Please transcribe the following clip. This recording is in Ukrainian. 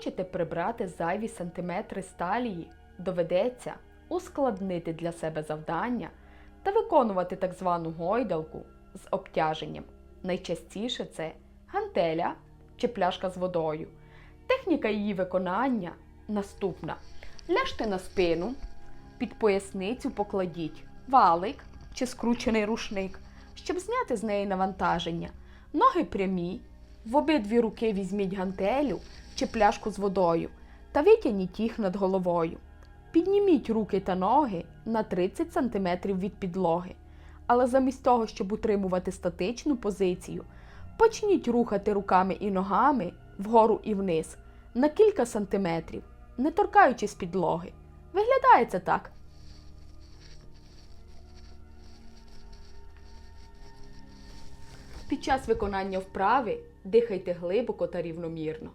Хочете прибрати зайві сантиметри сталії? Доведеться ускладнити для себе завдання та виконувати так звану гойдалку з обтяженням. Найчастіше це гантеля чи пляшка з водою. Техніка її виконання наступна: ляжте на спину, під поясницю покладіть валик чи скручений рушник, щоб зняти з неї навантаження. Ноги прямі, в обидві руки візьміть гантелю чи пляшку з водою та витягніть їх над головою. Підніміть руки та ноги на 30 см від підлоги. Але замість того, щоб утримувати статичну позицію, почніть рухати руками і ногами вгору і вниз на кілька сантиметрів, не торкаючись підлоги. Виглядає це так. Під час виконання вправи дихайте глибоко та рівномірно.